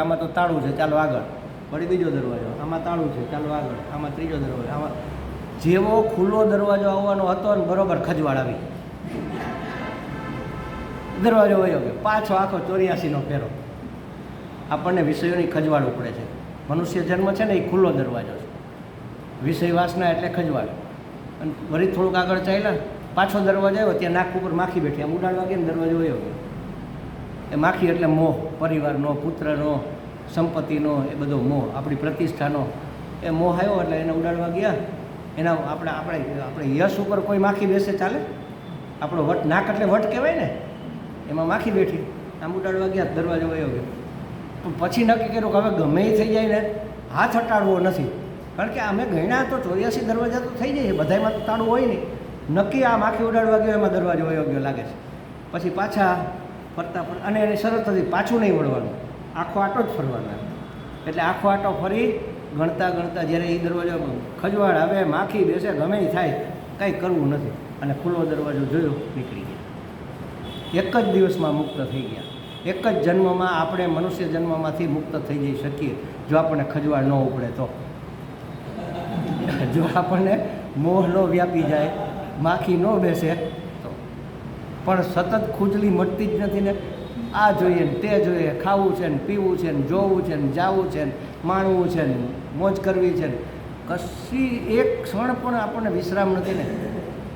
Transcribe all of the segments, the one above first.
આમાં તો તાળું છે, ચાલો આગળ. વળી બીજો દરવાજો, આમાં તાળું છે, ચાલો આગળ. આમાં ત્રીજો દરવાજો, આમાં જેવો ખુલ્લો દરવાજો આવવાનો હતો ને બરોબર ખજવાળ આવી. દરવાજો વયો ગયો. પાછો આખો ચોર્યાસીનો ફેરો. આપણને વિષયોની ખજવાળ ઉપડે છે. મનુષ્ય જન્મ છે ને એ ખુલ્લો દરવાજો છે. વિષય વાસના એટલે ખજવાળ. અને વળી થોડુંક આગળ ચાલ્યા, પાછો દરવાજો આવ્યો, ત્યાં નાક ઉપર માખી બેઠી. આમ ઉડાડવા ગયા દરવાજો વયો ગયો. એ માખી એટલે મોહ, પરિવારનો, પુત્રનો, સંપત્તિનો, એ બધો મોહ, આપણી પ્રતિષ્ઠાનો. એ મોહ આવ્યો એટલે એને ઉડાડવા ગયા. એના આપણે આપણે આપણે યશ ઉપર કોઈ માખી બેસે ચાલે? આપણો વટ નાક એટલે વટ કહેવાય ને? એમાં માખી બેઠી. આમ ઉડાડવા ગયા, દરવાજો વયો ગયો. પણ પછી નક્કી કર્યું કે હવે ગમે એ થઈ જાય ને, હાથ હટાડવો નથી. કારણ કે અમે ગણ્યા તો ચોર્યાસી દરવાજા તો થઈ જાય, બધાયમાં તો તાળું હોય નહીં. નક્કી આ માખી ઉડાડવા ગયો, એમાં દરવાજો વયો ગયો લાગે છે. પછી પાછા ફરતા ફરતા અને એની શરત હતી પાછું નહીં વળવાનું. આખો આટો જ ફરવાનો એટલે આખો આટો ફરી ગણતા ગણતા જ્યારે એ દરવાજો ખજવાળ આવે, માખી બેસે, ગમે એ થાય, કંઈ કરવું નથી. અને ખુલ્લો દરવાજો જોયો, નીકળી ગયા. એક જ દિવસમાં મુક્ત થઈ ગયા. એક જ જન્મમાં આપણે મનુષ્ય જન્મમાંથી મુક્ત થઈ જઈ શકીએ. જો આપણને ખજવાળ ન ઉપડે તો. જો આપણને મોહ ન વ્યાપી જાય, માખી ન બેસે પણ સતત ખુજલી મટતી જ નથી ને. આ જોઈએ ને તે જોઈએ, ખાવું છે ને, પીવું છે ને, જોવું છે ને, જાવું છે ને, માણવું છે ને, મોજ કરવી છે ને. કશી એક ક્ષણ પણ આપણને વિશ્રામ નથી ને.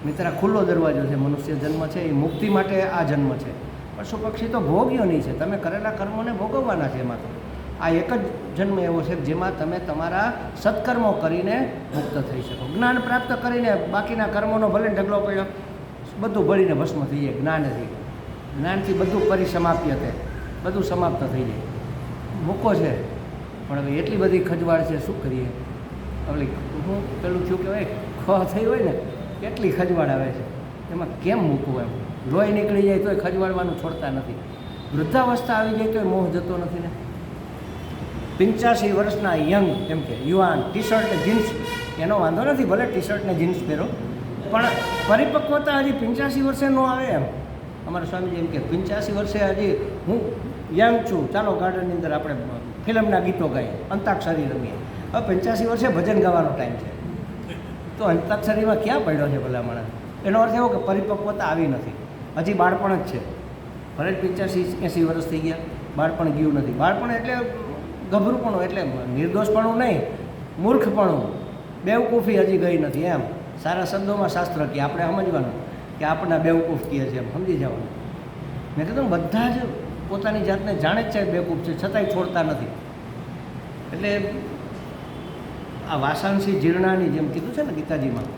મિત્ર, ખુલ્લો દરવાજો છે, મનુષ્ય જન્મ છે, એ મુક્તિ માટે આ જન્મ છે. પશુ પક્ષી તો ભોગ્યોની છે. તમે કરેલા કર્મોને ભોગવવાના છે એમાં તો. આ એક જ જન્મ એવો છે જેમાં તમે તમારા સત્કર્મો કરીને મુક્ત થઈ શકો. જ્ઞાન પ્રાપ્ત કરીને બાકીના કર્મોનો ભલે ઢગલો પડ્યો બધું ભળીને ભસ્મ થઈ જાય જ્ઞાનથી જ્ઞાનથી બધું પરિસમાપ્ય થાય. બધું સમાપ્ત થઈ જાય. મૂકો છે. પણ હવે એટલી બધી ખજવાળ છે, શું કરીએ? હવે હું પેલું થયું કહેવાય ખ થઈ હોય ને કેટલી ખજવાળ આવે છે. એમાં કેમ મૂકવું એમ? લોહી નીકળી જાય તોય ખજવાળવાનું છોડતા નથી. વૃદ્ધાવસ્થા આવી જાય તોય મોહ જતો નથી ને. પંચ્યાસી વર્ષના યંગ, એમ કે યુવાન ટી શર્ટ ને જીન્સ. એનો વાંધો નથી, ભલે ટી શર્ટ ને જીન્સ પહેરો. પણ પરિપક્વતા હજી પંચ્યાસી વર્ષે ન આવે એમ. અમારા સ્વામીજી એમ કે, પંચ્યાસી વર્ષે હજી હું યંગ છું. ચાલો ગાર્ડનની અંદર આપણે ફિલ્મના ગીતો ગાઈએ. અંતાક્ષરી રમીએ. હવે પંચ્યાસી વર્ષે ભજન ગાવાનો ટાઈમ છે. તો અંતાક્ષરીમાં ક્યાં પડ્યો છે ભલા માણસ? એનો અર્થ એવો કે પરિપક્વતા આવી નથી. હજી બાળપણ જ છે. ભલે પંચ્યાસી, એંસી વર્ષ થઈ ગયા, બાળપણ ગયું નથી. બાળપણ એટલે ગભરુપણું એટલે નિર્દોષપણું નહીં, મૂર્ખપણું. બેવકૂફી હજી ગઈ નથી એમ. સારા શબ્દોમાં શાસ્ત્ર કહે આપણે સમજવાનું કે આપણને બેવકૂફ કહે છે એમ સમજી જવાનું. મેં કીધું બધા જ પોતાની જાતને જાણે જ છે બેવકૂફ છે, છતાંય છોડતા નથી. એટલે આ વાસાંશી જીર્ણાની જેમ કીધું છે ને ગીતાજીમાં,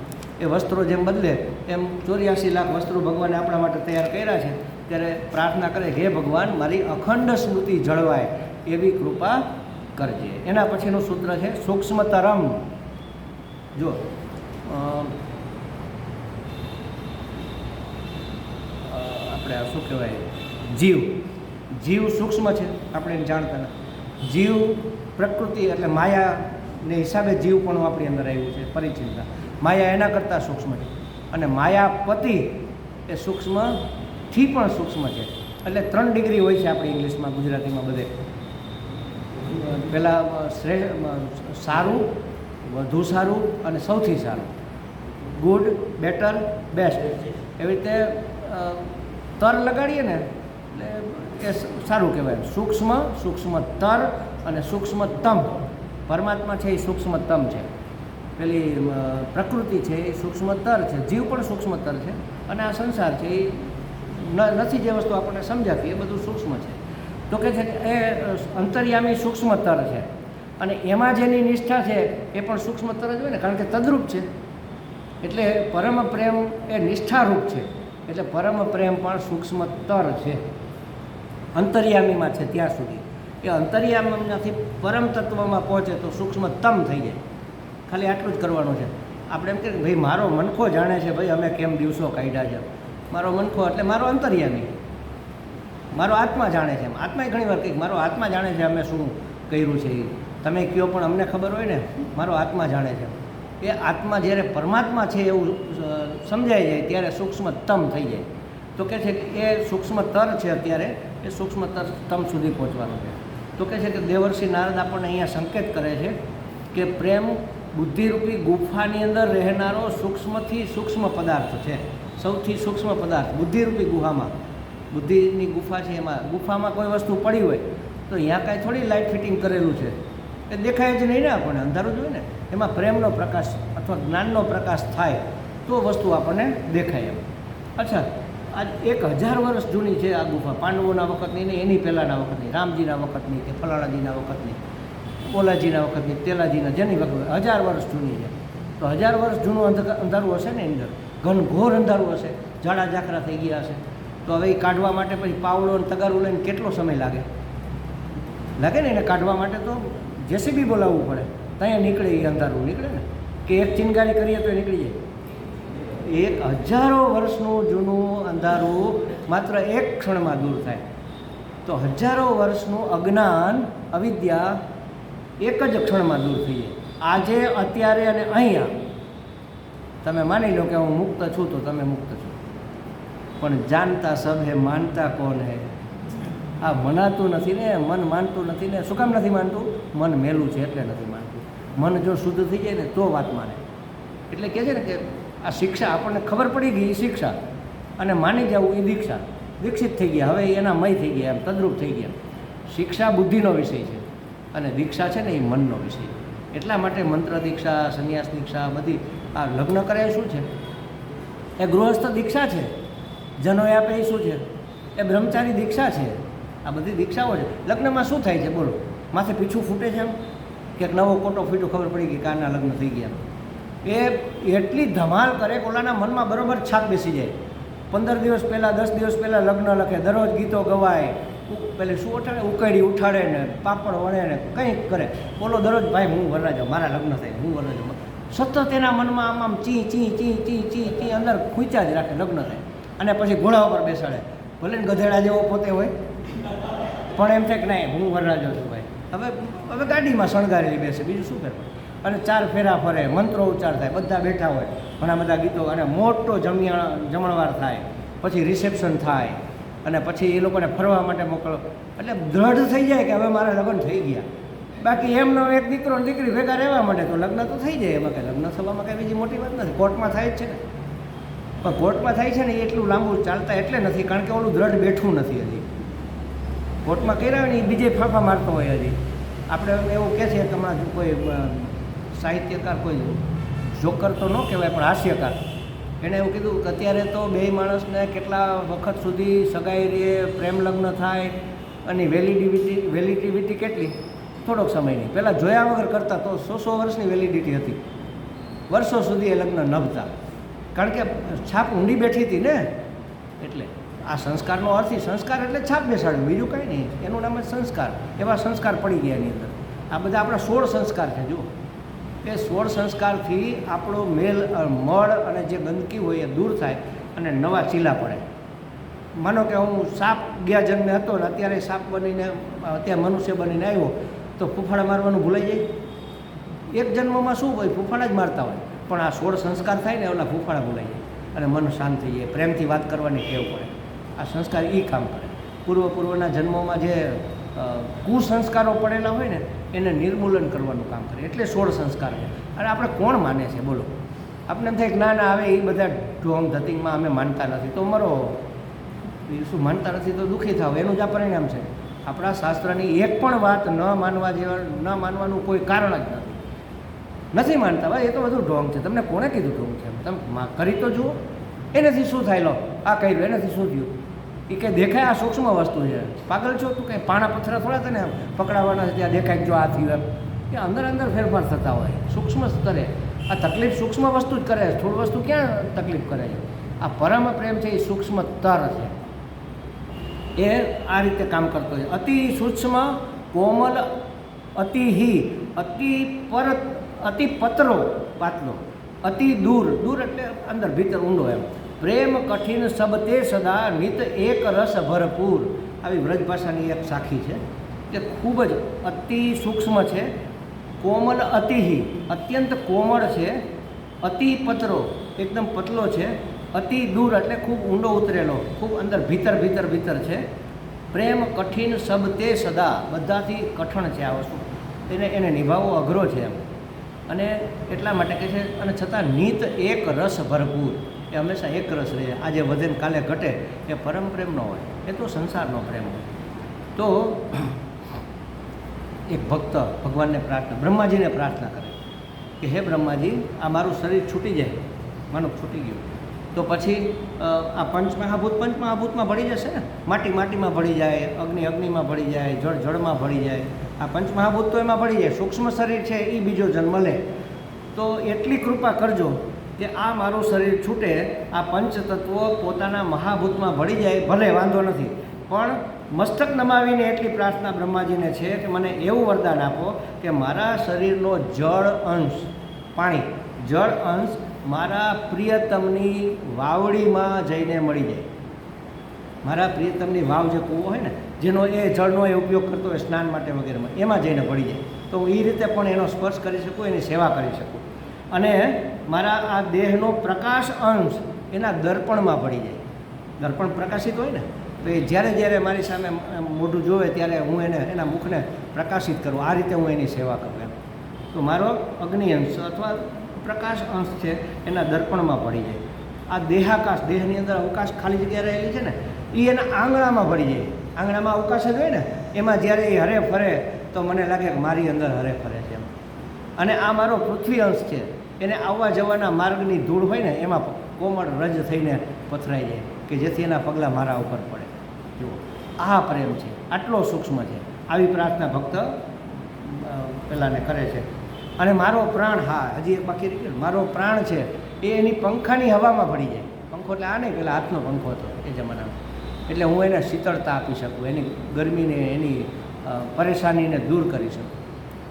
એ વસ્ત્રો જેમ બદલે, એમ ચોર્યાસી લાખ વસ્ત્રો ભગવાને આપણા માટે તૈયાર કર્યા છે, ત્યારે પ્રાર્થના કરે, હે ભગવાન, મારી અખંડ સ્મૃતિ જળવાય, એવી કૃપા કરજે. એના પછીનું સૂત્ર છે, સૂક્ષ્મતરમ. જો આપણે શું કહેવાય? જીવ. જીવ સૂક્ષ્મ છે, આપણે એને જાણતા નથી. જીવ પ્રકૃતિ એટલે માયાને હિસાબે જીવ પણ આપણી અંદર આવ્યું છે પરિચિંતા માયા એના કરતાં સૂક્ષ્મ છે. અને માયાપતિ એ સૂક્ષ્મથી પણ સૂક્ષ્મ છે. એટલે ત્રણ ડિગ્રી હોય છે આપણી ઇંગ્લિશમાં, ગુજરાતીમાં બધે. પહેલાં શ્રેષ્ઠ સારું, વધુ સારું અને સૌથી સારું. Good, better, best. એવી રીતે તર લગાડીએ ને, એટલે એ સારું કહેવાય. સૂક્ષ્મ સૂક્ષ્મતર અને સૂક્ષ્મતમ પરમાત્મા છે એ સૂક્ષ્મતમ છે. પેલી પ્રકૃતિ છે એ સૂક્ષ્મતર છે. જીવ પણ સૂક્ષ્મતર છે અને આ સંસાર છે એ નથી જે વસ્તુ આપણને સમજાતી, એ બધું સૂક્ષ્મ છે. તો કે છે એ અંતર્યામી સૂક્ષ્મતર છે. અને એમાં જેની નિષ્ઠા છે એ પણ સૂક્ષ્મતર જ હોય ને, કારણ કે તદ્રુપ છે. એટલે પરમ પ્રેમ એ નિષ્ઠારૂપ છે. એટલે પરમ પ્રેમ પણ સૂક્ષ્મતર છે. અંતર્યામીમાં છે ત્યાં સુધી. એ અંતર્યામીમાંથી પરમ તત્વમાં પહોંચે તો સૂક્ષ્મતમ થઈ જાય. ખાલી આટલું જ કરવાનું છે. આપણે એમ કે ભાઈ, મારો મનખો જાણે છે, ભાઈ, અમે કેમ દિવસો કાઢ્યા છે? મારો મનખો એટલે મારો અંતર્યામી. મારો આત્મા જાણે છે આત્માએ ઘણી વાર કંઈક મારો આત્મા જાણે છે અમે શું કર્યું છે એ તમે કયો પણ અમને ખબર હોય ને, મારો આત્મા જાણે છે એ આત્મા જ્યારે પરમાત્મા છે એવું સમજાઈ જાય ત્યારે સૂક્ષ્મતમ થઈ જાય. તો કે છે કે એ સૂક્ષ્મતર છે અત્યારે, એ સૂક્ષ્મતર તમ સુધી પહોંચવાનું છે. તો કહે છે કે દેવર્ષિ નારદ આપણને અહીંયા સંકેત કરે છે કે પ્રેમ બુદ્ધિરૂપી ગુફાની અંદર રહેનારો સૂક્ષ્મથી સૂક્ષ્મ પદાર્થ છે. સૌથી સૂક્ષ્મ પદાર્થ બુદ્ધિરૂપી ગુફામાં બુદ્ધિની ગુફા છે એમાં, ગુફામાં કોઈ વસ્તુ પડી હોય તો અહીંયા કાંઈ થોડી લાઇટ ફિટિંગ કરેલું છે. એ દેખાય જ નહીં ને આપણને અંધારું જોઈએ ને, એમાં પ્રેમનો પ્રકાશ અથવા જ્ઞાનનો પ્રકાશ થાય તો વસ્તુ આપણને દેખાય એમ. અચ્છા, આજ એક હજાર વર્ષ જૂની છે આ ગુફા. પાંડવોના વખતની ને એની પહેલાંના વખતની રામજીના વખતની કે ફલાણાજીના વખતની ઓલાજીના વખતની તેલાજીના, જેની વખત હજાર વર્ષ જૂની છે. તો હજાર વર્ષ જૂનું અંધ- અંધારું હશે ને અંદર? ઘનઘોર અંધારું હશે. જાડા ઝાકરા થઈ ગયા હશે. તો હવે એ કાઢવા માટે પછી પાવડો અને તગારું લઈને કેટલો સમય લાગે? લાગે ને એને કાઢવા માટે તો જેસીબી બોલાવવું પડે. ત્યાં નીકળે એ અંધારું. નીકળે ને? કે એક ચિનગારી કરીએ તો નીકળી જાય. એક હજારો વર્ષનું જૂનું અંધારું માત્ર એક ક્ષણમાં દૂર થાય. તો હજારો વર્ષનું અજ્ઞાન, અવિદ્યા એક જ ક્ષણમાં દૂર થઈ જાય. આજે, અત્યારે અને અહીંયા. તમે માની લો કે હું મુક્ત છું તો તમે મુક્ત છો. પણ જાણતા સબ હે માનતા કોણ હે? આ મનાતું નથી ને, મન માનતું નથી ને, શું કામ નથી માનતું? મન મેલું છે એટલે નથી માનતું. મન જો શુદ્ધ થઈ જાય ને, તો વાત માને. એટલે કહે છે ને કે આ શિક્ષા આપણને ખબર પડી ગઈ એ શિક્ષા. અને માની જવું એ દીક્ષા. દીક્ષિત થઈ ગયા. હવે એના મય થઈ ગયા, એમ તદ્રુપ થઈ ગયા. શિક્ષા બુદ્ધિનો વિષય છે. અને દીક્ષા છે ને એ મનનો વિષય એટલા માટે મંત્ર દીક્ષા, સંન્યાસ દીક્ષા બધી આ લગ્ન કરે શું છે? એ ગૃહસ્થ દીક્ષા છે. જનોએ આપે એ શું છે? એ બ્રહ્મચારી દીક્ષા છે. આ બધી દીક્ષાઓ છે. લગ્નમાં શું થાય છે? બોલો. માથે પીછું ફૂટે છે એમ? કે નવો કોટો ફીટો ખબર પડી ગઈ કારના લગ્ન થઈ ગયા એ એટલી ધમાલ કરે ઓલાના મનમાં બરાબર છાપ બેસી જાય. પંદર દિવસ પહેલાં, દસ દિવસ પહેલાં લગ્ન લખે, દરરોજ ગીતો ગવાય. પેલે શું ઉઠાડે? ઉકેડી ઉઠાડે ને પાપડ વળે ને કંઈક કરે. બોલો, દરરોજ, ભાઈ, હું વરરાજો મારા લગ્ન થાય હું વરરાજો સતત એના મનમાં આમ આમ, ચી ચી ચી ચી ચી ચી, અંદર ખૂંચ્યા જ રાખે લગ્ન થાય. અને પછી ઘોડા ઉપર બેસાડે. ભલે ગધેડા જેવો પોતે હોય. પણ એમ છે કે નહીં, હું વરરાજો છું ભાઈ હવે હવે ગાડીમાં શણગારેલી બેસે, બીજું શું કરે? અને ચાર ફેરા ફરે, મંત્રો ઉચ્ચાર થાય, બધા બેઠા હોય, ઘણા બધા ગીતો, અને મોટો જમ્યા, જમણવાર થાય, પછી રિસેપ્શન થાય, અને પછી એ લોકોને ફરવા માટે મોકલો. એટલે દ્રઢ થઈ જાય કે હવે મારા લગ્ન થઈ ગયા. બાકી એમનો એક દીકરો દીકરી ભેગા રહેવા માટે તો લગ્ન તો થઈ જાય, એમાં કંઈ લગ્ન થવામાં કંઈ બીજી મોટી વાત નથી. કોર્ટમાં થાય જ છે ને. પણ કોર્ટમાં થાય છે ને એટલું લાંબુ ચાલતા એટલે નથી, કારણ કે ઓલું દ્રઢ બેઠું નથી હજી. કોર્ટમાં કર્યા હોય ને એ બીજે ફાંફા મારતો હોય હજી. આપણે એવું કહે છે કે હમણાં કોઈ સાહિત્યકાર કોઈ જોકર તો ન કહેવાય, પણ હાસ્યકાર. એણે એવું કીધું કે અત્યારે તો બે માણસને કેટલા વખત સુધી સગાઈ રહે પ્રેમ લગ્ન થાય, અને વેલિડિવિટી વેલિડિવિટી કેટલી? થોડોક સમયની પહેલાં જોયા વગર કરતાં તો સો સો વર્ષની વેલિડિટી હતી. વર્ષો સુધી એ લગ્ન નભતા. કારણ કે છાપ ઊંડી બેઠી હતી ને, એટલે. આ સંસ્કારનો અર્થ સંસ્કાર એટલે છાપ બેસાડ્યું બીજું કાંઈ નહીં. એનું નામ જ સંસ્કાર. એવા સંસ્કાર પડી ગયા એની અંદર. આ બધા આપણા સોળ સંસ્કાર છે, જુઓ. એ સોળ સંસ્કારથી આપણો મેલ મળ અને જે ગંદકી હોય એ દૂર થાય અને નવા ચીલા પડે. માનો કે હું સાપ ગયા જન્મે હતો ને અત્યારે સાપ બનીને, અત્યારે મનુષ્ય બનીને આવ્યો, તો ફૂફાડા મારવાનું ભૂલાઈ જાય. એક જન્મમાં શું હોય? ફૂફાડા જ મારતા હોય. પણ આ સોળ સંસ્કાર થાય ને ઓલા ફૂફાડા ભૂલાઈ જાય. અને મન શાંત થઈ જાય. પ્રેમથી વાત કરવાની ટેવ પડે. આ સંસ્કાર એ કામ કરે. પૂર્વ પૂર્વના જન્મોમાં જે કુસંસ્કારો પડેલા હોય ને, એને નિર્મૂલન કરવાનું કામ કરે. એટલે સોળ સંસ્કાર છે. અને આપણે કોણ માને છે? બોલો. આપણે એમ થાય કે ના હવે એ બધા ઢોંગ ધતિંગમાં અમે માનતા નથી. તો મરો. શું માનતા નથી તો દુઃખી થાવ. એનું જ આ પરિણામ છે. આપણા શાસ્ત્રની એક પણ વાત ન માનવા જેવા, ન માનવાનું કોઈ કારણ જ નથી. નથી માનતા. ભાઈ, એ તો બધું ઢોંગ છે. તમને કોણે કીધું ઢોંગ છે? તમે કરી તો જુઓ. એનાથી શું થાય? લો, આ કર્યું, એનાથી શું થયું? એ કંઈ દેખાય આ સૂક્ષ્મ વસ્તુ છે. પાગલ છો તું કંઈ? પાણા પથરા થોડા તને પકડાવાના ત્યાં દેખાય જો આ થયું કે અંદર અંદર ફેરફાર થતા હોય. સૂક્ષ્મ સ્તરે. આ તકલીફ સૂક્ષ્મ વસ્તુ જ કરે છે. સ્થૂળ વસ્તુ ક્યાં તકલીફ કરે છે? આ પરમ પ્રેમ છે, એ સૂક્ષ્મ તર છે. એ આ રીતે કામ કરતો છે. અતિ સૂક્ષ્મ, કોમલ અતિહિ અતિ પર અતિ પતરો પાતળો અતિ દૂર. દૂર એટલે અંદર ભીતર ઊંડો એમ. પ્રેમ કઠિન સબ તે સદા, નિત એક રસ ભરપૂર. આવી વ્રજ ભાષાની એક સાખી છે કે ખૂબ જ અતિ સૂક્ષ્મ છે. કોમલ અતિહિ, અત્યંત કોમળ છે. અતિ પતરો, એકદમ પતલો છે. અતિ દૂર એટલે ખૂબ ઊંડો ઉતરેલો, ખૂબ અંદર ભીતર ભીતર ભીતર છે. પ્રેમ કઠિન સબ તે સદા, બધાથી કઠણ છે આ વસ્તુ. એને એને નિભાવવો અઘરો છે એમ. અને એટલા માટે કહે છે, અને છતાં નીત એક રસ ભરપૂર. એ હંમેશા એક રસ રહે. આજે વધે ને કાલે ઘટે, એ પરમ પ્રેમ ન હોય. એ તો સંસારનો પ્રેમ હોય. તો એક ભક્ત ભગવાનને પ્રાર્થના, બ્રહ્માજીને પ્રાર્થના કરે કે, હે બ્રહ્માજી, આ મારું શરીર છૂટી જાય. માનું છૂટી ગયું. તો પછી આ પંચમહાભૂત, પંચમહાભૂતમાં ભળી જશે ને? માટી માટીમાં ભળી જાય, અગ્નિ અગ્નિમાં ભળી જાય, જળ જળમાં ભળી જાય. આ પંચમહાભૂત તો એમાં ભળી જાય. સૂક્ષ્મ શરીર છે એ બીજો જન્મ લે. તો એટલી કૃપા કરજો કે આ મારું શરીર છૂટે, આ પંચતત્વો પોતાના મહાભૂતમાં ભળી જાય, ભલે વાંધો નથી. પણ મસ્તક નમાવીને એટલી પ્રાર્થના બ્રહ્માજીને છે કે મને એવું વરદાન આપો કે મારા શરીરનો જળ અંશ, પાણી, જળ અંશ મારા પ્રિયતમની વાવડીમાં જઈને મળી જાય. મારા પ્રિયતમની વાવ જે કૂવો હોય ને, જેનો એ જળનો એ ઉપયોગ કરતો હોય સ્નાન માટે વગેરેમાં એમાં જઈને ભળી જાય. તો હું એ રીતે પણ એનો સ્પર્શ કરી શકું, એની સેવા કરી શકું. અને મારા આ દેહનો પ્રકાશ અંશ એના દર્પણમાં પડી જાય. દર્પણ પ્રકાશિત હોય ને, તો એ જ્યારે જ્યારે મારી સામે મોઢું જોવે ત્યારે હું એને, એના મુખને પ્રકાશિત કરું. આ રીતે હું એની સેવા કરું એમ. તો મારો અગ્નિ અંશ અથવા પ્રકાશ અંશ છે એના દર્પણમાં પડી જાય. આ દેહાકાશ, દેહની અંદર અવકાશ ખાલી જગ્યા રહેલી છે ને એ એના આંગણામાં પડી જાય. આંગણામાં અવકાશ જ હોય ને, એમાં જ્યારે એ હરે ફરે તો મને લાગે કે મારી અંદર હરે ફરે છે એમ. અને આ મારો પૃથ્વી અંશ છે. એને આવવા જવાના માર્ગની ધૂળ હોય ને, એમાં કોમળ રજ થઈને પથરાઈ જાય કે જેથી એના પગલાં મારા ઉપર પડે. જુઓ, આ પ્રેમ છે, આટલો સૂક્ષ્મ છે. આવી પ્રાર્થના ભક્ત પેલાને કરે છે. અને મારો પ્રાણ, હા, હજી એક બાકી રહી મારો પ્રાણ છે, એ એની પંખાની હવામાં પડી જાય. પંખો એટલે આ નહીં પેલા હાથનો પંખો હતો એ જમાનામાં એટલે હું એને શીતળતા આપી શકું, એની ગરમીને, એની પરેશાનીને દૂર કરી શકું.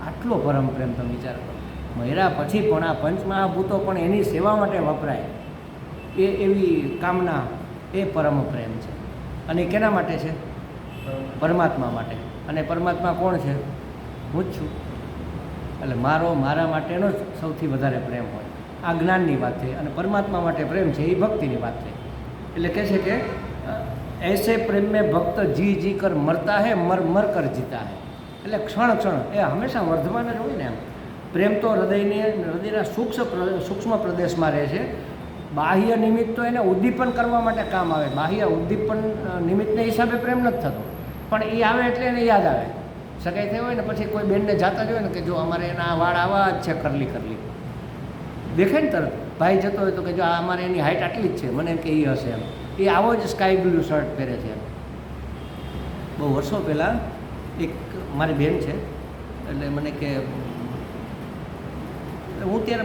આટલો પરમ પ્રેમ તમે વિચાર. કરો મર્યા પછી પણ આ પંચમહાભૂતો પણ એની સેવા માટે વપરાય. એ એવી કામના, એ પરમ પ્રેમ છે. અને કેના માટે છે? પરમાત્મા માટે. અને પરમાત્મા કોણ છે? હું જ છું. એટલે મારો, મારા માટેનો જ સૌથી વધારે પ્રેમ હોય. આ જ્ઞાનની વાત છે અને પરમાત્મા માટે પ્રેમ છે, એ ભક્તિની વાત છે. એટલે કહે છે કે એસે પ્રેમ મેં ભક્ત જી જી કર મરતા હે, મર મર કર જીતા હે. એટલે ક્ષણ ક્ષણ, એ હંમેશા વર્ધમાન જ હોય ને એમ. પ્રેમ તો હૃદયની, હૃદયના સૂક્ષ્મ સૂક્ષ્મ પ્રદેશમાં રહે છે. બાહ્ય નિમિત્ત તો એને ઉદ્દીપન કરવા માટે કામ આવે. બાહ્ય ઉદ્દીપન નિમિત્તને હિસાબે પ્રેમ નથી થતો. પણ એ આવે એટલે એને યાદ આવે. સગાઈ થઈ હોય ને પછી કોઈ બેનને જાતા જ હોય ને કે જો અમારે એના વાળ આવા જ છે, કરલી કરલી. દેખાય ને તરત. ભાઈ જતો હોય તો કે જો આ અમારે એની હાઇટ આટલી જ છે. મને એમ કે એ હશે એમ. એ આવો જ સ્કાય બ્લુ શર્ટ પહેરે છે એમ. બહુ વર્ષો પહેલાં એક મારી બેન છે. એટલે મને કે હું ત્યારે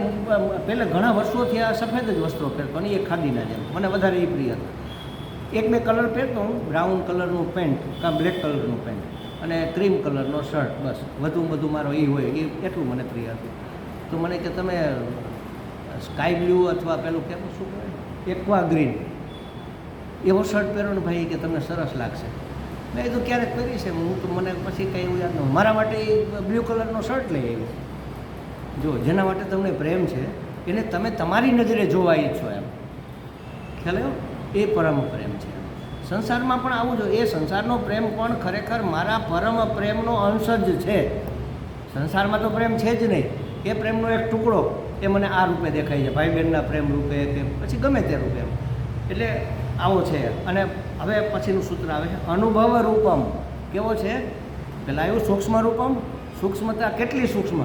પહેલાં ઘણા વર્ષોથી આ સફેદ જ વસ્ત્રો પહેરતો અને એ ખાદીના જેમ. મને વધારે એ પ્રિય હતા. એક બે કલર પહેરતો હું, બ્રાઉન કલરનું પેન્ટ કાં બ્લેક કલરનું પેન્ટ અને ક્રીમ કલરનો શર્ટ, બસ. વધુ વધુ મારો એ હોય એ એટલું મને પ્રિય હતું. તો મને કે તમે સ્કાય બ્લુ અથવા પેલું કેમ શું કહેવાય? Aqua green. એવો શર્ટ પહેરો ને ભાઈ કે તમને સરસ લાગશે. મેં કીધું ક્યારેક પહેરી છે હું તો મને પછી કંઈ એવું યાદ ન મારા માટે બ્લુ કલરનો શર્ટ લઈ આવી જો, જેના માટે તમને પ્રેમ છે, એને તમે તમારી નજરે જોવા ઈચ્છો એમ. ખ્યાલ એ પરમ પ્રેમ છે. સંસારમાં પણ આવું જો એ સંસારનો પ્રેમ પણ ખરેખર મારા પરમ પ્રેમનો અંશ જ છે. સંસારમાં તો પ્રેમ છે જ નહીં. એ પ્રેમનો એક ટુકડો એ મને આ રૂપે દેખાય છે. ભાઈ બહેનના પ્રેમ રૂપે કે પછી ગમે તે રૂપે એટલે આવો છે. અને હવે પછીનું સૂત્ર આવે છે. અનુભવ રૂપમ કેવો છે? પહેલાં આવ્યું સૂક્ષ્મ રૂપમ સૂક્ષ્મતા કેટલી સૂક્ષ્મ?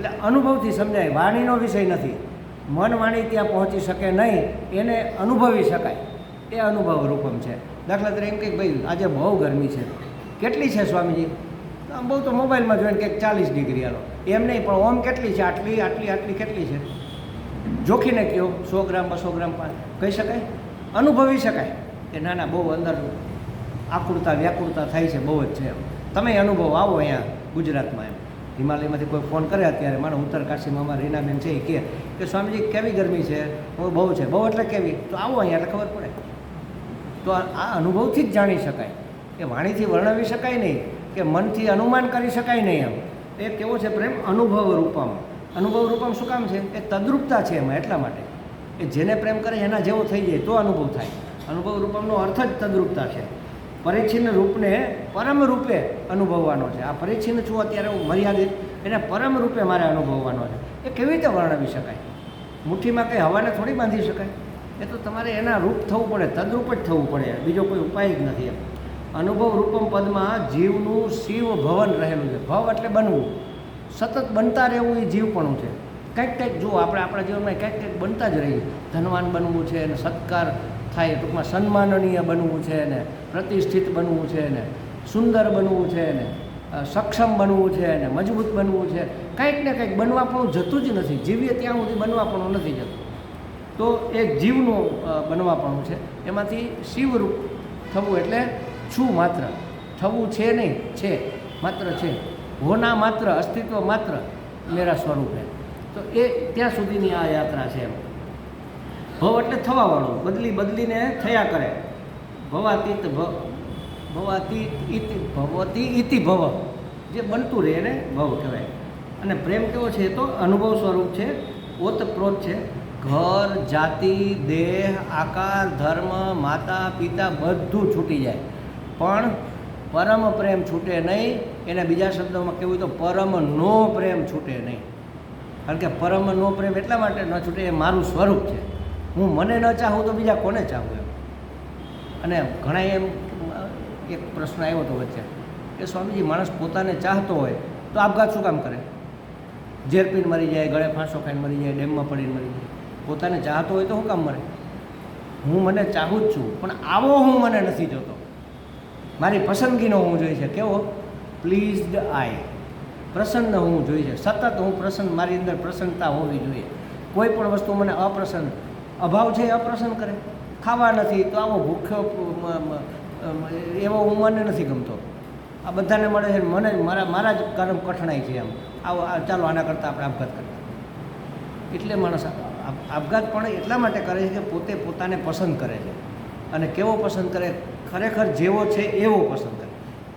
એટલે અનુભવથી સમજાય, વાણીનો વિષય નથી. મન વાણી ત્યાં પહોંચી શકે નહીં, એને અનુભવી શકાય. એ અનુભવ રૂપમ છે. દાખલા તરીકે એમ કે ભાઈ આજે બહુ ગરમી છે. કેટલી છે સ્વામીજી? આમ બહુ તો મોબાઈલમાં જોઈને કંઈક ચાલીસ ડિગ્રી આલો એમ નહીં, પણ ઓમ કેટલી છે? આટલી આટલી આટલી કેટલી છે? જોખીને કહો, સો ગ્રામ, બસો ગ્રામ કહી શકાય? અનુભવી શકાય. કે ના ના બહુ અંદર આકુરતા વ્યાકુરતા થાય છે, બહુ જ છે એમ. તમે અનુભવ આવો અહીંયા ગુજરાતમાં એમ. હિમાલયમાંથી કોઈ ફોન કરે અત્યારે માનો ઉત્તરકાશીમાં અમારા રીનાબેન છે એ કહે કે સ્વામીજી, કેવી ગરમી છે? બહુ છે, બહુ એટલે કેવી? તો આવો અહીંયા, એટલે ખબર પડે. તો આ અનુભવથી જ જાણી શકાય. કે વાણીથી વર્ણવી શકાય નહીં, કે મનથી અનુમાન કરી શકાય નહીં એમ. એ કેવો છે પ્રેમ? અનુભવ રૂપમ. અનુભવ રૂપમ શું કામ છે? એ તદ્રુપતા છે એમાં, એટલા માટે. કે જેને પ્રેમ કરે, એના જેવો થઈ જાય, તો અનુભવ થાય. અનુભવ રૂપમનો અર્થ જ તદ્રુપતા છે. પરિચ્છિન્ન રૂપને પરમ રૂપે અનુભવવાનો છે. આ પરિચ્છિન્ન છું અત્યારે હું મર્યાદિત, એને પરમ રૂપે મારે અનુભવવાનો છે. એ કેવી રીતે વર્ણવી શકાય? મુઠ્ઠીમાં કંઈ હવાને થોડી બાંધી શકાય? એ તો તમારે એના રૂપ થવું પડે, તદરૂપ જ થવું પડે. બીજો કોઈ ઉપાય જ નથી એમ. અનુભવ રૂપમ પદમાં જીવનું શિવ ભવન રહેલું છે. ભવ એટલે બનવું. સતત બનતા રહેવું એ જીવપણું છે. કંઈક કંઈક જુઓ આપણે આપણા જીવનમાં કંઈક કંઈક બનતા જ રહીએ. ધનવાન બનવું છે ને સત્કાર થાય ટૂંકમાં સન્માનનીય બનવું છે ને પ્રતિષ્ઠિત બનવું છે ને, સુંદર બનવું છે ને સક્ષમ બનવું છે ને, મજબૂત બનવું છે, કંઈક ને કંઈક બનવાપણું જતું જ નથી. જીવીએ ત્યાં સુધી બનવાપણું નથી જતું. તો એ જીવનું બનવા બનવાપણું છે. એમાંથી શિવરૂપ થવું એટલે છું માત્ર. થવું છે નહીં, છે, માત્ર છે. હોના માત્ર, અસ્તિત્વ માત્ર, મેરા સ્વરૂપે. તો એ ત્યાં સુધીની આ યાત્રા છે એમ. ભવ એટલે થવાવાળું. બદલી બદલીને થયા કરે. ભવાતીત ભવ, ભવાતીત ઇતિ, ભવતી ઇતિ ભવ. જે બનતું રહે એને ભવ કહેવાય. અને પ્રેમ કેવો છે એ તો અનુભવ સ્વરૂપ છે, ઓતપ્રોત છે. ઘર, જાતિ, દેહ, આકાર, ધર્મ, માતા, પિતા બધું છૂટી જાય. પણ પરમ પ્રેમ છૂટે નહીં, એને બીજા શબ્દોમાં કહેવું તો પરમ નો પ્રેમ છૂટે નહીં. કારણ કે પરમ નો પ્રેમ એટલા માટે ન છૂટે, એ મારું સ્વરૂપ છે. હું મને ન ચાહું તો બીજા કોને ચાહું અને ઘણા એમ, એક પ્રશ્ન આવ્યો હતો વચ્ચે કે સ્વામીજી, માણસ પોતાને ચાહતો હોય તો આપઘાત શું કામ કરે? ઝેર મરી જાય, ગળે ફાંસો ખાઈને મરી જાય, ડેમમાં પડીને મરી જાય. પોતાને ચાહતો હોય તો શું કામ મરે? હું મને ચાહું જ છું, પણ આવો હું મને નથી જોતો. મારી પસંદગીનો હું જોઈ છે. કેવો? પ્લીઝડ આઈ પ્રસન્ન હું જોઈ છે. સતત હું પ્રસન્ન, મારી અંદર પ્રસન્નતા હોવી જોઈએ. કોઈ પણ વસ્તુ મને અપ્રસન્ન, અભાવ છે એ અપ્રસન્ન કરે. ખાવા નથી, તો આવો ભૂખ્યો એવો હું મને નથી ગમતો. આ બધાને મળે છે, મને, મારા મારા જ કર્મ કઠણાઈ છે એમ. આવો ચાલો, આના કરતાં આપણે આપઘાત કરીએ. એટલે માણસ આપઘાત પણ એટલા માટે કરે છે કે પોતે પોતાને પસંદ કરે છે. અને કેવો પસંદ કરે? ખરેખર જેવો છે, એવો પસંદ કરે.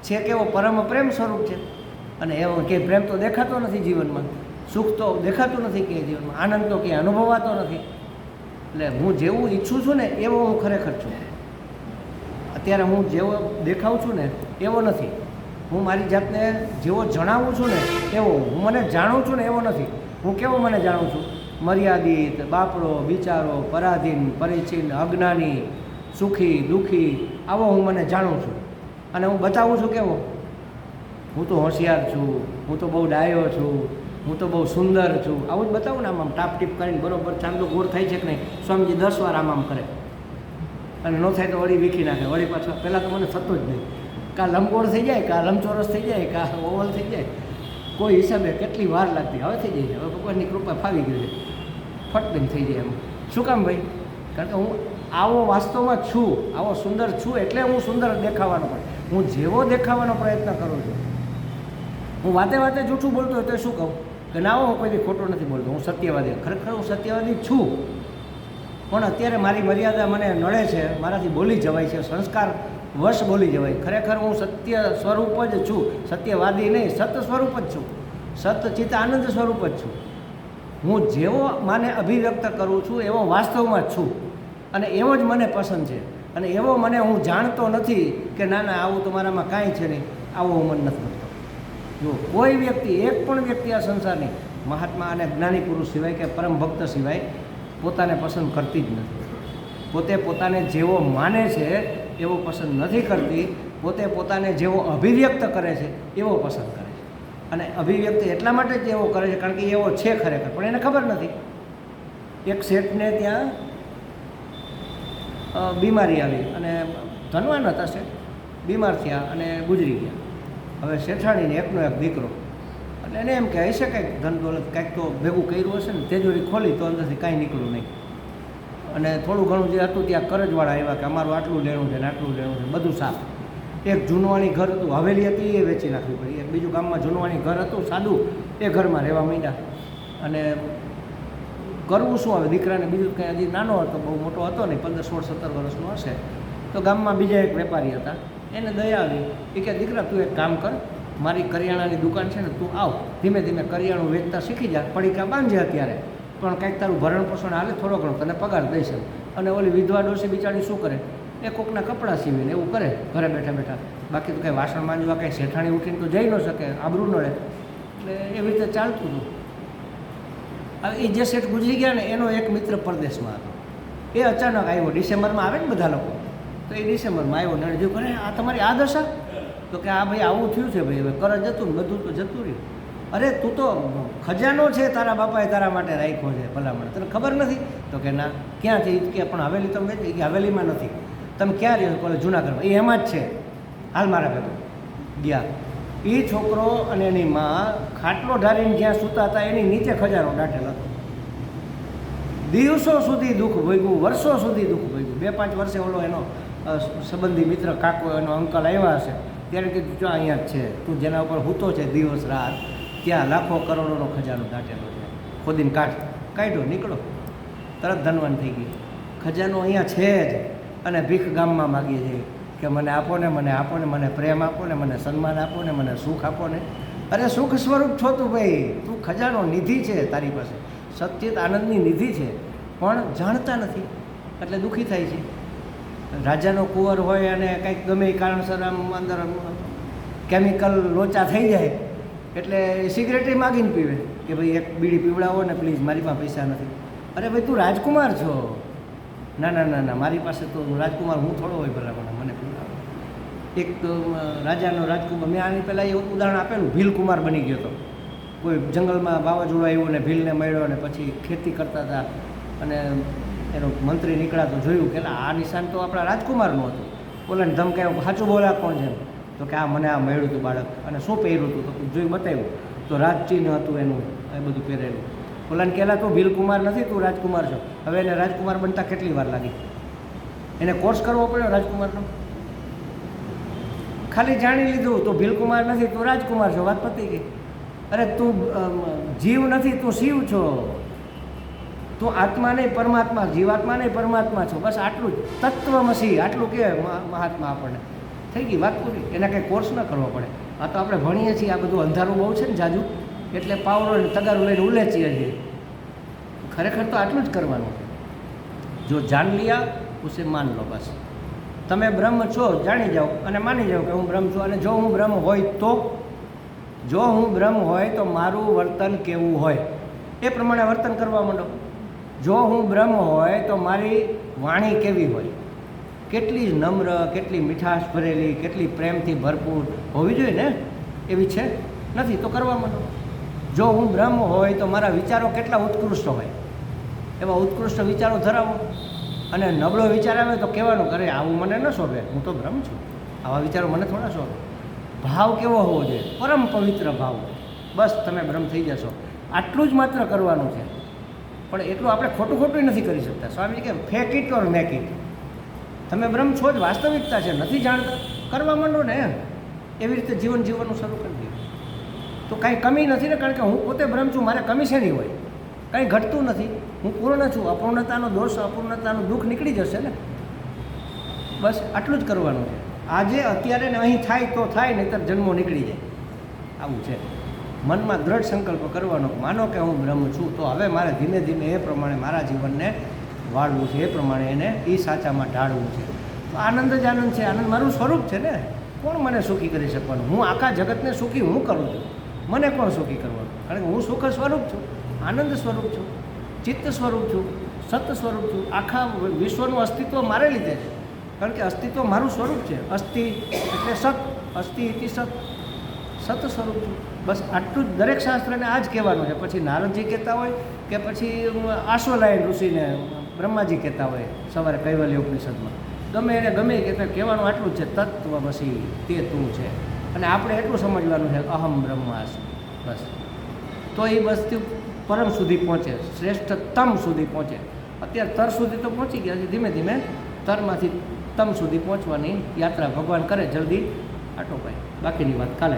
છે કેવો પરમ પ્રેમ સ્વરૂપ છે? અને એવો કે પ્રેમ તો દેખાતો નથી જીવનમાં. સુખ તો દેખાતું નથી કે જીવનમાં. આનંદ તો ક્યાંય અનુભવાતો નથી. એટલે હું જેવું ઈચ્છું છું ને, એવો હું ખરેખર છું. અત્યારે હું જેવો દેખાઉં છું ને, એવો નથી. હું મારી જાતને જેવો જણાવું છું ને, એવો હું. મને જાણું છું ને, એવો નથી. હું કેવો મને જાણું છું? મર્યાદિત, બાપડો બિચારો પરાધીન, પરિચિન, અજ્ઞાની, સુખી, દુઃખી, આવો હું મને જાણું છું. અને હું બતાવું છું કેવો? હું તો હોશિયાર છું. હું તો બહુ ડાયો છું. હું તો બહુ સુંદર છું. આવું જ બતાવું ને આમ આમ ટાપ ટીપ કરીને બરોબર ચાંદો ગોળ થાય છે કે નહીં? સ્વામીજી દસ વાર આમ આમ કરે. અને ન થાય તો વળી વીખી નાખે. વળી પાછો પહેલાં તો મને થતું જ નહીં. કાં લંબગોળ થઈ જાય, કાં લંબચોરસ થઈ જાય, કાં ઓવલ થઈ જાય. કોઈ હિસાબે કેટલી વાર લાગતી. હવે થઈ જાય હવે ભગવાનની કૃપા ફાવી ગઈ છે. ફટ દઈને થઈ જાય એમ. શું કામ ભાઈ? કારણ કે હું આવો વાસ્તવમાં છું. આવો સુંદર છું એટલે હું સુંદર દેખાવાનો પણ હું જેવો દેખાવાનો પ્રયત્ન કરું છું. હું વાતે વાતે જૂઠું બોલતો હોય તો શું કહું? ના, હું કોઈ દી ખોટું નથી બોલતો, હું સત્યવાદી. ખરેખર હું સત્યવાદી છું. પણ અત્યારે મારી મર્યાદા મને નડે છે, મારાથી બોલી જવાય છે, સંસ્કાર વશ બોલી જવાય. ખરેખર હું સત્ય સ્વરૂપ જ છું. સત્યવાદી નહીં, સત સ્વરૂપ જ છું. સત ચિત્ત આનંદ સ્વરૂપ જ છું. હું જેવો મને અભિવ્યક્ત કરું છું, એવો વાસ્તવમાં જ છું. અને એવો જ મને પસંદ છે. અને એવો મને હું જાણતો નથી કે, ના ના, આવું તો મારામાં કાંઈ છે નહીં. આવો હું મન નથી ગમતો જો કોઈ વ્યક્તિ, એક પણ વ્યક્તિ આ સંસારની મહાત્મા અને જ્ઞાની પુરુષ સિવાય કે પરમ ભક્ત સિવાય પોતાને પસંદ કરતી જ નથી. પોતે પોતાને જેવો માને છે, એવો પસંદ નથી કરતી. પોતે પોતાને જેવો અભિવ્યક્ત કરે છે, એવો પસંદ કરે છે. અને અભિવ્યક્ત એટલા માટે જ એવો કરે છે, કારણ કે એવો છે ખરેખર. પણ એને ખબર નથી. એક શેઠને ત્યાં બીમારી આવી અને ધનવાન હતા શેઠ. બીમાર થયા અને ગુજરી ગયા. હવે શેઠાણીને એકનો એક દીકરો. એટલે એને એમ કે હશે કંઈક ધન દોલત કાંઈક તો ભેગું કર્યું હશે ને, તેજોરી ખોલી તો અંદરથી કાંઈ નીકળ્યું નહીં. અને થોડું ઘણું જે હતું ત્યાં કરજવાળા આવ્યા કે અમારું આટલું લેણું છે ને આટલું લેણું છે બધું સાફ. એક જૂનવાણી ઘર હતું, હવેલી હતી, એ વેચી નાખવી પડી. એક બીજું ગામમાં જૂનવાણી ઘર હતું, સાદું, એ ઘરમાં રહેવા માંડ્યા. અને કરવું શું હવે દીકરાને બીજું કંઈ હજી નાનો હતો, બહુ મોટો હતો નહીં, પંદર સોળ સત્તર વર્ષનો હશે. તો ગામમાં બીજા એક વેપારી હતા. એને દયા આવી. એ કે દીકરા, તું એક કામ કર, મારી કરિયાણાની દુકાન છે ને, તું આવ. ધીમે ધીમે કરિયાણું વેચતા શીખી જા. પડીકા બાંધજે અત્યારે? પણ કંઈક તારું ભરણ પોષણ હાલે, થોડો ઘણો તને પગાર દઈશ અને ઓલી વિધવા ડોસી બિચારી શું કરે? એ કોકના કપડાં સીવીને એવું કરે, ઘરે બેઠા બેઠા. બાકી તો કંઈ વાસણ માંજવા, કંઈ શેઠાણી ઉઠીને તો જઈ ન શકે, આબરૂ ન રહે એટલે એવી રીતે ચાલતું હતું. હવે એ જે શેઠ ગુજરી ગયા ને, એનો એક મિત્ર પરદેશમાં હતો. એ અચાનક આવ્યો. ડિસેમ્બરમાં આવે ને બધા લોકો. તો એ ડિસેમ્બરમાં આવ્યો ને જો કરે. આ તમારી આ દશા? તો કે આ ભાઈ આવું થયું છે ભાઈ, હવે કરજ જતું ને બધું તો જતું રહ્યું. અરે તું તો ખજાનો છે તારા બાપાએ તારા માટે રાખ્યો છે ભલામણ. તને ખબર નથી? તો કે ના. ક્યાં છે કે પણ હવેલી તમે કે હવેલીમાં નથી. તમે ક્યાં રહ્યો બોલે જુનાગઢમાં? એ એમાં જ છે. હાલ મારા ભેગો. ગયા. એ છોકરો અને એની માં ખાટલો ઢારીને જ્યાં સૂતા હતા, એની નીચે ખજાનો દાટેલો હતો. દિવસો સુધી દુઃખ ભોગ્યું, વર્ષો સુધી દુઃખ ભોગ્યું. બે પાંચ વર્ષે ઓલો એનો સંબંધી મિત્ર કાકો એનો અંકલ આવ્યા હશે ત્યારે કીધું, જો અહીંયા જ છે. તું જેના ઉપર હૂતો છે દિવસ રાત, ત્યાં લાખો કરોડોનો ખજાનો દાટેલો છે. ખોદીને કાઢ. કાઢ્યો નીકળો તરત ધનવાન થઈ ગઈ ખજાનો અહીંયા છે જ. અને ભીખ ગામમાં માગીએ છીએ કે મને આપો ને, મને આપો ને, મને પ્રેમ આપો ને, મને સન્માન આપો ને, મને સુખ આપો ને. અરે, સુખ સ્વરૂપ છો તું ભાઈ. તું ખજાનો નિધિ છે તારી પાસે. સત્યત આનંદની નિધિ છે. પણ જાણતા નથી. એટલે દુઃખી થાય છે. રાજાનો કુંવર હોય અને કંઈક ગમે એ કારણસર આમ અંદર કેમિકલ લોચા થઈ જાય, એટલે સિગરેટે માગીને પીવે કે ભાઈ એક બીડી પીવડાવો ને પ્લીઝ મારી પાસે પૈસા નથી. અરે ભાઈ, તું રાજકુમાર છો? ના ના ના ના, મારી પાસે તો રાજકુમાર હું થોડો હોય બરાબર મને પીવડાવો. એક રાજાનો રાજકુમાર, મેં આની પહેલાં એવું ઉદાહરણ આપેલું, ભીલકુમાર બની ગયો હતો કોઈ જંગલમાં વાવાઝોડું આવ્યું ને ભીલને મળ્યો ને પછી ખેતી કરતા હતા અને એનો મંત્રી નીકળ્યા તો જોયું કે આ નિશાન તો આપણા રાજકુમારનું હતું. બોલાને ધમકાયું સાચું બોલા કોણ છે? તો કે, આ મને આ મળ્યું હતું બાળક. અને શું પહેર્યું હતું તો જોઈ બતાવ્યું, તો રાજચિહ્ન હતું એનું એ બધું પહેરેલું. બોલાને કહેલા, તું ભીલકુમાર નથી, તું રાજકુમાર છો. હવે એને રાજકુમાર બનતા કેટલી વાર લાગી? એને કોર્સ કરવો પડ્યો રાજકુમારનો? ખાલી જાણી લીધું, તો ભીલકુમાર નથી, તું રાજકુમાર છો. વાત પતી ગઈ. અરે, તું જીવ નથી, તું શિવ છો. તું આત્મા નહીં, પરમાત્મા, જીવાત્મા નહીં, પરમાત્મા છો. બસ આટલું જ. તત્વમસી આટલું કે મહાત્મા આપણને. થઈ ગઈ વાત પૂરી. એના કંઈ કોર્સ ન કરવો પડે. આ તો આપણે ભણીએ છીએ, આ બધું અંધારું બહુ છે ને જાજુ. એટલે પાવડો ને તગારું લઈને ઉલેચીએ છીએ. ખરેખર તો આટલું જ કરવાનું. જો જાણ લિયા, ઉસે માન લો બસ. તમે બ્રહ્મ છો, જાણી જાઓ અને માની જાઓ કે હું બ્રહ્મ છું અને જો હું બ્રહ્મ હોય તો? જો હું બ્રહ્મ હોય તો મારું વર્તન કેવું હોય? એ પ્રમાણે વર્તન કરવા માંડો. જો હું બ્રહ્મ હોય તો મારી વાણી કેવી હોય? કેટલી નમ્ર, કેટલી મીઠાશ ભરેલી, કેટલી પ્રેમથી ભરપૂર હોવી જોઈએ ને? એવી છે? નથી તો કરવા માંડો. જો હું બ્રહ્મ હોય તો મારા વિચારો કેટલા ઉત્કૃષ્ટ હોય? એવા ઉત્કૃષ્ટ વિચારો ધરાવો. અને નબળો વિચાર આવે તો કહેવાનું કરે આવું મને ન શોભે. હું તો બ્રહ્મ છું. આવા વિચારો મને થોડા શોભે. ભાવ કેવો હોવો જોઈએ? પરમ પવિત્ર ભાવ. બસ તમે બ્રહ્મ થઈ જશો. આટલું જ માત્ર કરવાનું છે. પણ એટલું આપણે ખોટું ખોટું નથી કરી શકતા. સ્વામી કે fake it or make it તમે બ્રહ્મ છો જ, વાસ્તવિકતા છે, નથી જાણતા. કરવા માંડો ને એવી રીતે જીવન જીવવાનું શરૂ કરી દીધું. તો કાંઈ કમી નથી ને, કારણ કે હું પોતે બ્રહ્મ છું, મારે કમી નહીં હોય? કાંઈ ઘટતું નથી. હું પૂર્ણ છું. અપૂર્ણતાનો દોષ, અપૂર્ણતાનું દુઃખ નીકળી જશે ને. બસ આટલું જ કરવાનું છે. આજે, અત્યારે ને અહીં થાય તો થાય, નહીંતર જન્મો નીકળી જાય. આવું છે. મનમાં દ્રઢ સંકલ્પ કરવાનો માનો કે હું બ્રહ્મ છું, તો હવે મારે ધીમે ધીમે એ પ્રમાણે મારા જીવનને વાળવું છે, એ પ્રમાણે એને એ સાચામાં ઢાળવું છે. તો આનંદ જ આનંદ છે. આનંદ મારું સ્વરૂપ છે ને. કોણ મને સુખી કરી શકવાનું? હું આખા જગતને સુખી હું કરું છું? મને કોણ સુખી કરવાનું? કારણ કે હું સુખ સ્વરૂપ છું, આનંદ સ્વરૂપ છું, ચિત્ત સ્વરૂપ છું, સત સ્વરૂપ છું. આખા વિશ્વનું અસ્તિત્વ મારે લીધે છે. કારણ કે અસ્તિત્વ મારું સ્વરૂપ છે. અસ્થિ એટલે સત. અસ્થિ ઇતિ સત. સત સ્વરૂપ છું. બસ આટલું જ દરેક શાસ્ત્રને આ જ કહેવાનું છે. પછી નારદજી કહેતા હોય કે પછી આશ્વલાયન ઋષિને બ્રહ્માજી કહેતા હોય સવારે કૈવલ્ય ઉપનિષદમાં. ગમે એને ગમે કે કહેવાનું આટલું જ છે, તત્વ પછી તે તું છે. અને આપણે એટલું સમજવાનું છે, અહમ બ્રહ્માસ્મિ. બસ. તો એ વસ્તુ પરમ સુધી પહોંચે, શ્રેષ્ઠતમ સુધી પહોંચે. અત્યારે તર સુધી તો પહોંચી ગયા છે, ધીમે ધીમે તરમાંથી તમ સુધી પહોંચવાની યાત્રા ભગવાન કરે જલ્દી. આટો પાય બાકીની વાત કાલે.